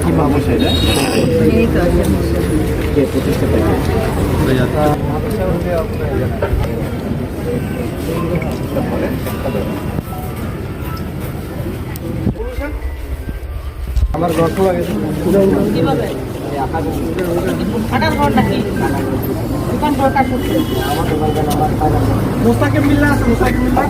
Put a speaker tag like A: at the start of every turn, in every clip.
A: কি মামসা এটা
B: এই তো আছে।
A: কে প্রতিষ্ঠাতা কে? আমার গল্প লাগে
B: কীভাবে ফাটার ঘর নাকি দোকান দরকার করছে
A: মুস্তাকিম মিল্লা আছে? মুস্তাকিম মিল্লা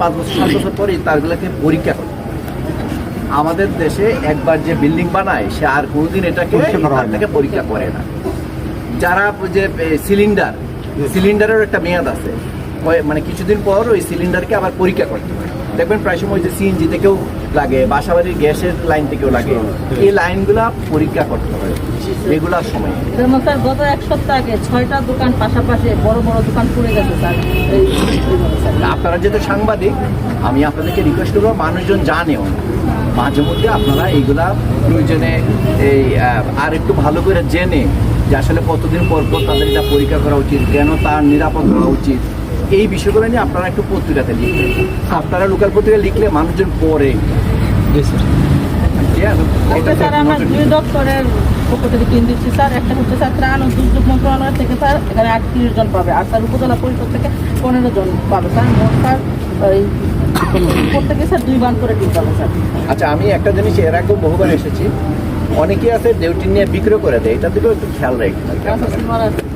A: পাঁচ বছর সাত বছর পরে তারগুলোকে পরীক্ষা করে আমাদের দেশে একবার যে বিল্ডিং বানায় সে আর কোনোদিন এটাকে তারটাকে পরীক্ষা করে না। যারা যে সিলিন্ডার সিলিন্ডারের একটা মেয়াদ আছে। মানে কিছুদিন পর ওই সিলিন্ডারকে আবার পরীক্ষা করতে হয়। দেখবেন প্রায় সময় যে সিএনজি থেকেও লাগে বাসাবাড়ির গ্যাসের লাইন থেকেও লাগে। এই লাইনগুলা পরীক্ষা করতে হবে রেগুলার সময়।
B: যেমন স্যার গত এক সপ্তাহ আগে ছয়টা দোকান পাশাপাশি বড় বড় দোকান পুড়ে গেছে স্যার।
A: আপনারা যেহেতু সাংবাদিক আমি আপনাদেরকে রিকোয়েস্ট করব মানুষজন জানেও। মাঝে মধ্যে আপনারা এইগুলা প্রয়োজনে এই আর একটু ভালো করে জেনে যে আসলে কতদিন পর পর তাদের এটা পরীক্ষা করা উচিত কেন তার নিরাপদ হওয়া উচিত এই বিষয়গুলো নিয়ে আপনারা একটু পত্রিকাতে লিখবেন। আপনারা লোকাল পত্রিকা লিখলে মানুষজন পড়ে এটা
B: স্যার আমরা দুই দপ্তরের পক্ষ থেকে তিন দিচ্ছি স্যার একটা হচ্ছে স্যার ত্রাণ ও দুর্যোগ মন্ত্রণালয় থেকে স্যার এখানে আটত্রিশ জন পাবে। আর স্যার উপজেলা পরিষদ থেকে পনেরো জন পাবে স্যার মোট স্যার ওই প্রত্যেকে স্যার দুই বান করে টিম পাবে স্যার
A: আচ্ছা আমি একটা জিনিস এর আগেও বহুবার এসেছি। অনেকে আছে ডিউটি নিয়ে বিক্রয় করে দেয়। এটা দিকেও একটু খেয়াল রাখবেন।
B: আচ্ছা।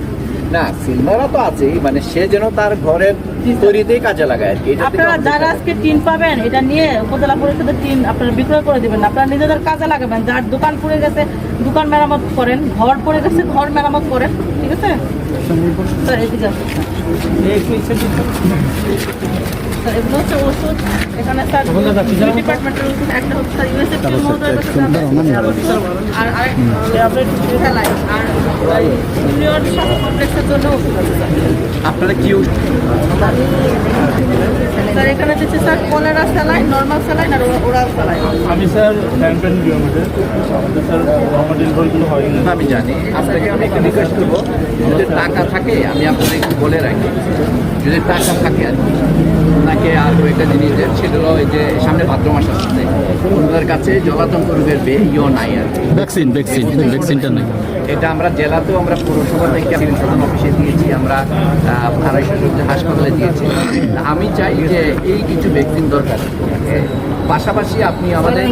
A: না সিলভারও তো আছেই মানে সে যেন তার ঘরের তৈরিতেই কাজে লাগায় আর কি
B: আপনারা যারা আজকে টিন পাবেন এটা নিয়ে উপজেলা পরিষদের টিন আপনারা বিক্রয় করে দিবেন আপনারা নিজেদের কাজে লাগাবেন যার দোকান পড়ে গেছে দোকান মেরামত করেন ঘর পড়ে গেছে ঘর মেরামত করেন। ঠিক আছে? স্যার এদিকে স্যার এগুলো হচ্ছে ওষুধ। এখানে স্যার ডিপার্টমেন্টের ওষুধ একটা হচ্ছে স্যার আর আর স্বাস্থ্য কমপ্লেক্সের জন্য ওষুধ আছে
A: আপনারা কি
B: স্যার এখানে দিচ্ছে sir cholera saline normal saline আর ওরাল স্যালাইন
C: আমি স্যার হ্যান্ডপ্যান আমাদের। আমাদের স্যার আমার ডেলিভারিগুলো হয় না
A: আমি জানি। আপনাকে আমি একটা রিকোয়েস্ট করব। যদি টাকা থাকে আমি আপনাদের একটু বলে রাখি যদি টাকা থাকে আর কি ওনাকে আর একটা জিনিস যে ছিল ওই যে সামনে ভাদ্র মাস আসছে ওনাদের কাছে জলাতঙ্ক রোগের বে ইও নাই আর কি।
D: ভ্যাকসিন ভ্যাকসিন ভ্যাকসিনটা নেই।
A: এটা আমরা জেলাতেও আমরা পৌরসভা থেকে সার্জন অফিসে দিয়েছি আমরা আড়াইশো হাসপাতালে দিয়েছি। আমি চাই যে এই কিছু ভ্যাকসিন দরকার। পাশাপাশি আপনি আমাদের